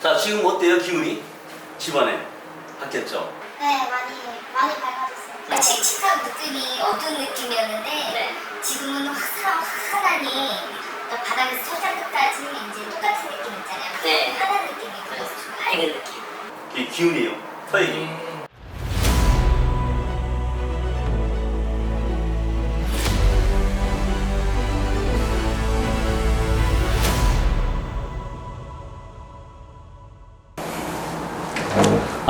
자, 지금 어때요, 기운이? 집안에 바뀌었죠? 네, 많이 많이 밝아졌어요. 그러니까 칙칙한 느낌이 어두운 느낌이었는데 지금은 화사한 환하니 그러니까 바닥에서 손장끝까지 이제 똑같은 느낌 있잖아요. 네. 환한 느낌이 들어서 좋아요. 밝은 느낌. 이 기운이에요. 터의 기운.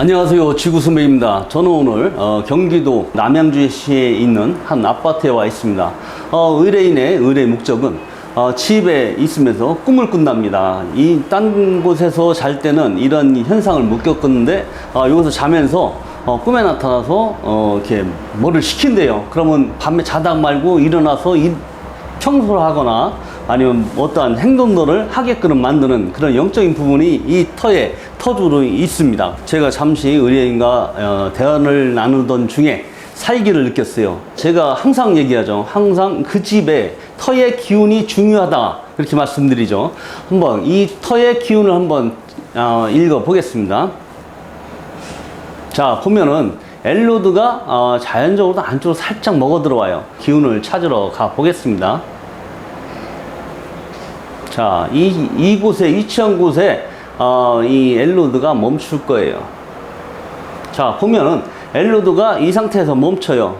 안녕하세요. 지구선배입니다. 저는 오늘 어, 경기도 남양주시에 있는 한 아파트에 와 있습니다. 어, 의뢰인의 의뢰 목적은 어, 집에 있으면서 꿈을 꾼답니다. 이 딴 곳에서 잘 때는 이런 현상을 못 겪었는데 어, 여기서 자면서 어, 꿈에 나타나서 어, 이렇게 뭐를 시킨대요. 그러면 밤에 자다 말고 일어나서 이, 청소를 하거나 아니면 어떠한 행동들을 하게끔 만드는 그런 영적인 부분이 이 터에 터주로 있습니다. 제가 잠시 의뢰인과 어, 대화를 나누던 중에 살기를 느꼈어요. 제가 항상 얘기하죠. 항상 그 집에 터의 기운이 중요하다. 그렇게 말씀드리죠. 한번 이 터의 기운을 한번 어, 읽어 보겠습니다. 자 보면은 엘로드가 어, 자연적으로 안쪽으로 살짝 먹어 들어와요. 기운을 찾으러 가 보겠습니다. 자, 이, 이곳에, 위치한 곳에, 어, 이 엘로드가 멈출 거예요. 자, 보면은, 엘로드가 이 상태에서 멈춰요.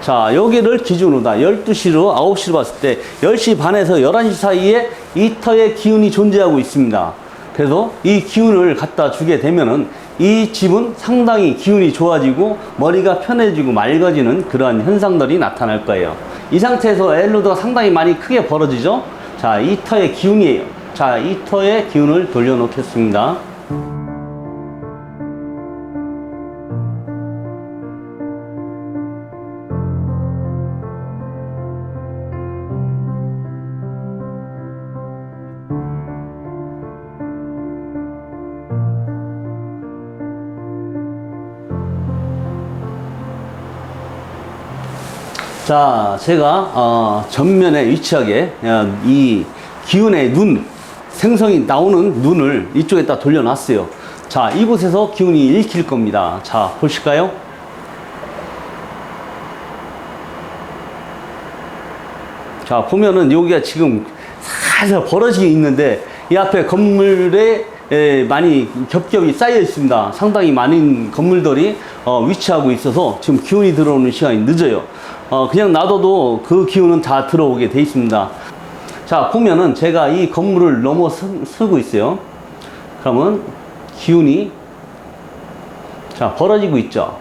자, 여기를 기준으로 다 12시로 9시로 봤을 때 10시 반에서 11시 사이에 이 터의 기운이 존재하고 있습니다. 그래서 이 기운을 갖다 주게 되면은 이 집은 상당히 기운이 좋아지고 머리가 편해지고 맑아지는 그러한 현상들이 나타날 거예요. 이 상태에서 엘로드가 상당히 많이 크게 벌어지죠? 자, 이 터의 기운이에요. 자, 이 터의 기운을 돌려 놓겠습니다. 자, 제가 어, 전면에 위치하게 어, 이 기운의 눈, 생성이 나오는 눈을 이쪽에다 돌려놨어요. 자, 이곳에서 기운이 읽힐 겁니다. 자, 보실까요? 자, 보면은 여기가 지금 살살 벌어지게 있는데 이 앞에 건물에 에, 많이 겹겹이 쌓여 있습니다. 상당히 많은 건물들이 어, 위치하고 있어서 지금 기운이 들어오는 시간이 늦어요. 어, 그냥 놔둬도 그 기운은 다 들어오게 돼 있습니다. 자, 보면은 제가 이 건물을 넘어서고 있어요. 그러면 기운이 자, 벌어지고 있죠.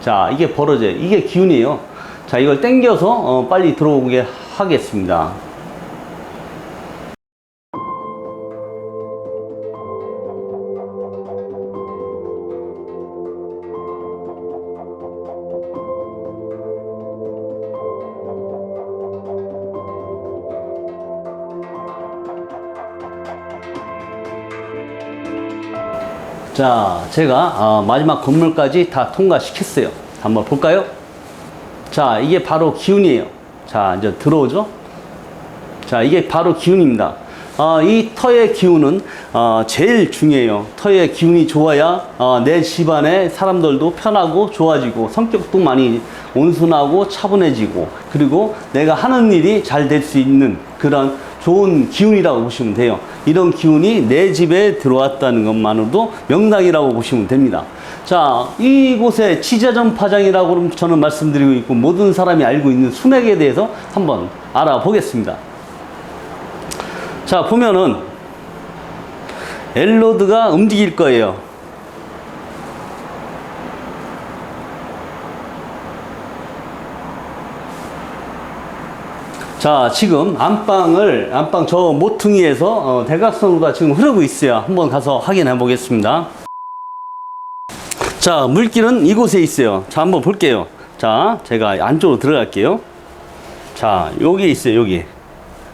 자, 이게 벌어져요. 이게 기운이에요. 자, 이걸 당겨서 어, 빨리 들어오게 하겠습니다. 자, 제가 어, 마지막 건물까지 다 통과시켰어요. 한번 볼까요? 자, 이게 바로 기운이에요. 자, 이제 들어오죠? 자, 이게 바로 기운입니다. 어, 이 터의 기운은 어, 제일 중요해요. 터의 기운이 좋아야 어, 내 집안의 사람들도 편하고 좋아지고 성격도 많이 온순하고 차분해지고 그리고 내가 하는 일이 잘 될 수 있는 그런 좋은 기운이라고 보시면 돼요. 이런 기운이 내 집에 들어왔다는 것만으로도 명당이라고 보시면 됩니다. 자, 이곳에 치자전 파장이라고 저는 말씀드리고 있고 모든 사람이 알고 있는 순액에 대해서 한번 알아보겠습니다. 자, 보면은 엘로드가 움직일 거예요. 자, 지금 안방을, 안방 저 모퉁이에서 어, 대각선으로 지금 흐르고 있어요. 한번 가서 확인해 보겠습니다. 자, 물길은 이곳에 있어요. 자, 한번 볼게요. 자, 제가 안쪽으로 들어갈게요. 자, 여기 있어요, 여기.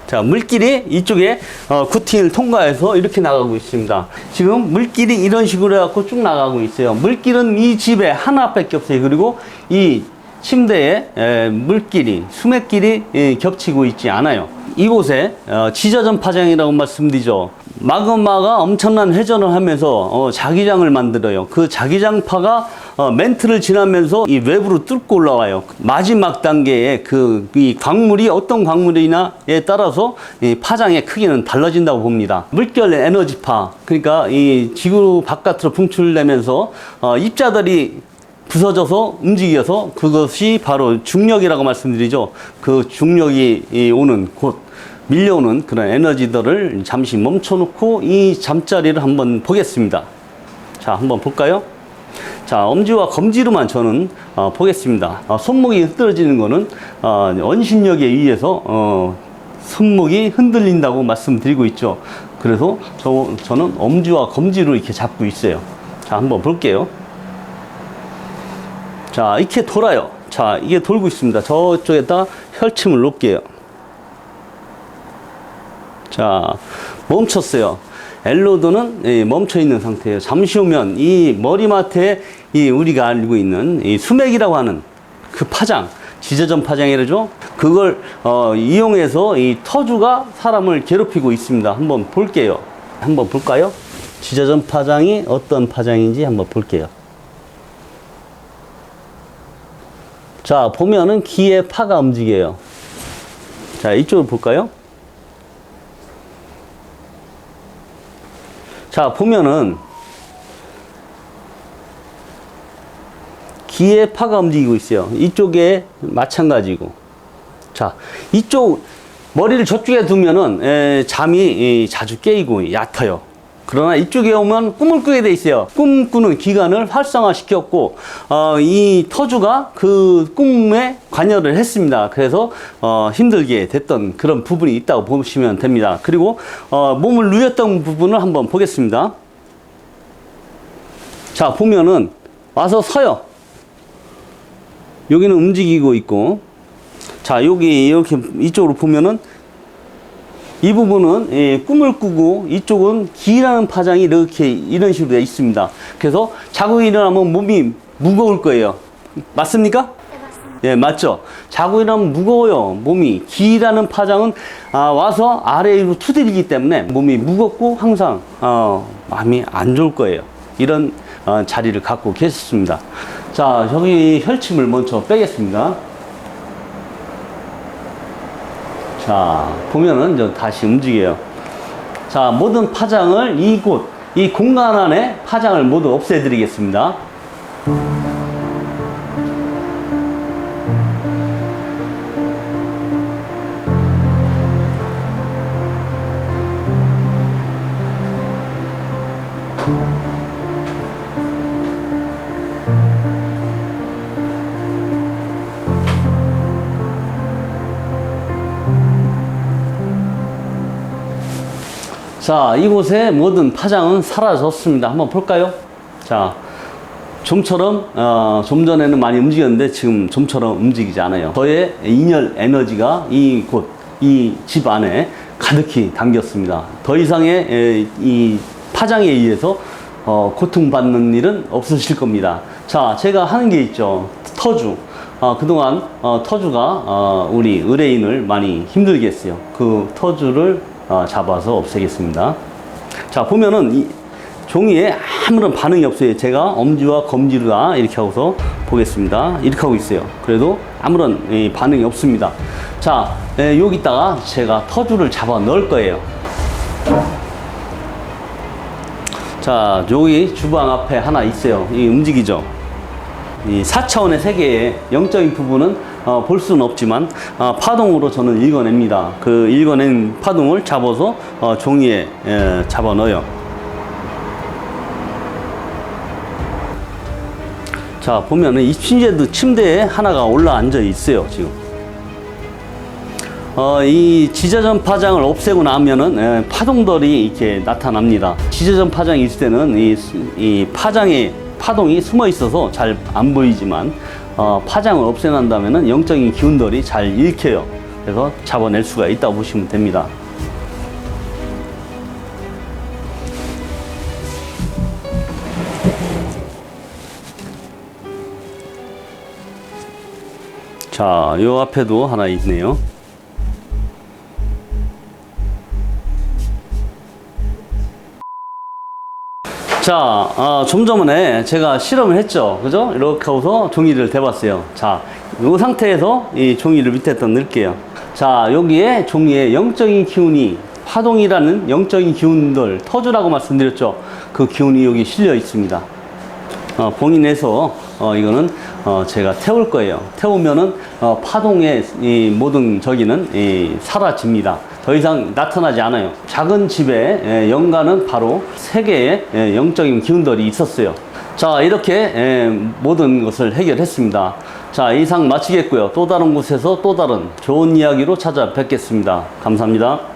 자, 물길이 이쪽에 어, 쿠팅을 통과해서 이렇게 나가고 있습니다. 지금 물길이 이런 식으로 해갖고 쭉 나가고 있어요. 물길은 이 집에 하나밖에 없어요. 그리고 이 침대에 에, 물길이 수맥길이 예, 겹치고 있지 않아요. 이곳에 어, 지저전 파장이라고 말씀드리죠. 마그마가 엄청난 회전을 하면서 어, 자기장을 만들어요. 그 자기장파가 어, 멘트를 지나면서 이 외부로 뚫고 올라와요. 마지막 단계에 그 이 광물이 어떤 광물이냐에 따라서 이 파장의 크기는 달라진다고 봅니다. 물결 에너지파 그러니까 이 지구 바깥으로 분출되면서 어, 입자들이 부서져서 움직여서 그것이 바로 중력이라고 말씀드리죠. 그 중력이 이 오는 곳 밀려오는 그런 에너지들을 잠시 멈춰놓고 이 잠자리를 한번 보겠습니다. 자, 한번 볼까요? 자, 엄지와 검지로만 저는 어, 보겠습니다. 어, 손목이 흐트러지는 거는 어, 원심력에 의해서 어, 손목이 흔들린다고 말씀드리고 있죠. 그래서 저, 저는 엄지와 검지로 이렇게 잡고 있어요. 자, 한번 볼게요. 자, 이렇게 돌아요. 자, 이게 돌고 있습니다. 저쪽에다 혈침을 놓을게요. 자, 멈췄어요. 엘로드는 예, 멈춰 있는 상태예요. 잠시 후면 이 머리맡에 이 우리가 알고 있는 이 수맥이라고 하는 그 파장, 지저전 파장이라죠. 그걸 어, 이용해서 이 터주가 사람을 괴롭히고 있습니다. 한번 볼게요. 한번 볼까요? 지저전 파장이 어떤 파장인지 한번 볼게요. 자, 보면은 기의 파가 움직여요. 자, 이쪽을 볼까요? 자, 보면은 기의 파가 움직이고 있어요. 이쪽에 마찬가지고. 자, 이쪽 머리를 저쪽에 두면은 에, 잠이 이, 자주 깨이고 얕아요. 그러나 이쪽에 오면 꿈을 꾸게 돼 있어요. 꿈 꾸는 기관을 활성화시켰고 어, 이 터주가 그 꿈에 관여를 했습니다. 그래서 어, 힘들게 됐던 그런 부분이 있다고 보시면 됩니다. 그리고 어, 몸을 누였던 부분을 한번 보겠습니다. 자 보면은 와서 서요. 여기는 움직이고 있고 자 여기 이렇게 이쪽으로 보면은 이 부분은 예, 꿈을 꾸고 이쪽은 기라는 파장이 이렇게 이런 식으로 되어 있습니다. 그래서 자고 일어나면 몸이 무거울 거예요. 맞습니까? 네, 맞습니다. 예, 맞죠? 자고 일어나면 무거워요. 몸이. 기라는 파장은 아, 와서 아래로 투들이기 때문에 몸이 무겁고 항상 어, 마음이 안 좋을 거예요. 이런 어, 자리를 갖고 계셨습니다. 자, 저기 혈침을 먼저 빼겠습니다. 자, 보면은 이제 다시 움직여요. 자, 모든 파장을 이곳, 이 공간 안에 파장을 모두 없애드리겠습니다. 자, 이곳의 모든 파장은 사라졌습니다. 한번 볼까요? 자, 좀처럼, 어, 좀 전에는 많이 움직였는데 지금 좀처럼 움직이지 않아요. 저의 인열 에너지가 이곳, 이 집 안에 가득히 담겼습니다. 더 이상의 에, 이 파장에 의해서 어, 고통받는 일은 없으실 겁니다. 자, 제가 하는 게 있죠. 터주. 어, 그동안 어, 터주가 어, 우리 의뢰인을 많이 힘들게 했어요. 그 터주를 어, 잡아서 없애겠습니다. 자, 보면은 이 종이에 아무런 반응이 없어요. 제가 엄지와 검지로 다 이렇게 하고서 보겠습니다. 이렇게 하고 있어요. 그래도 아무런 이, 반응이 없습니다. 자, 에, 여기다가 제가 터주를 잡아 넣을 거예요. 자, 여기 주방 앞에 하나 있어요. 이 움직이죠? 이 4차원의 세계의 영적인 부분은 어, 볼 수는 없지만 어, 파동으로 저는 읽어냅니다. 그 읽어낸 파동을 잡아서 어, 종이에 에, 잡아 넣어요. 자 보면은 이 침대도 침대에 하나가 올라 앉아 있어요 지금. 어, 이 지저전 파장을 없애고 나면은 에, 파동들이 이렇게 나타납니다. 지저전 파장이 있을 때는 이, 수- 이 파장의 파동이 숨어 있어서 잘 안 보이지만 어, 파장을 없애난다면은 영적인 기운들이 잘 읽혀요. 그래서 잡아낼 수가 있다고 보시면 됩니다. 자, 요 앞에도 하나 있네요. 자, 아, 좀 전에 제가 실험을 했죠. 그죠? 이렇게 하고서 종이를 대봤어요. 자, 이 상태에서 이 종이를 밑에다 넣을게요. 자, 여기에 종이에 영적인 기운이 화동이라는 영적인 기운들 터주라고 말씀드렸죠. 그 기운이 여기 실려 있습니다. 어, 봉인해서 어, 이거는 어, 제가 태울 거예요. 태우면은 어, 파동의 이 모든 저기는 이 사라집니다. 더 이상 나타나지 않아요. 작은 집에 예, 연가는 바로 세 개의 예, 영적인 기운들이 있었어요. 자 이렇게 예, 모든 것을 해결했습니다. 자 이상 마치겠고요. 또 다른 곳에서 또 다른 좋은 이야기로 찾아뵙겠습니다. 감사합니다.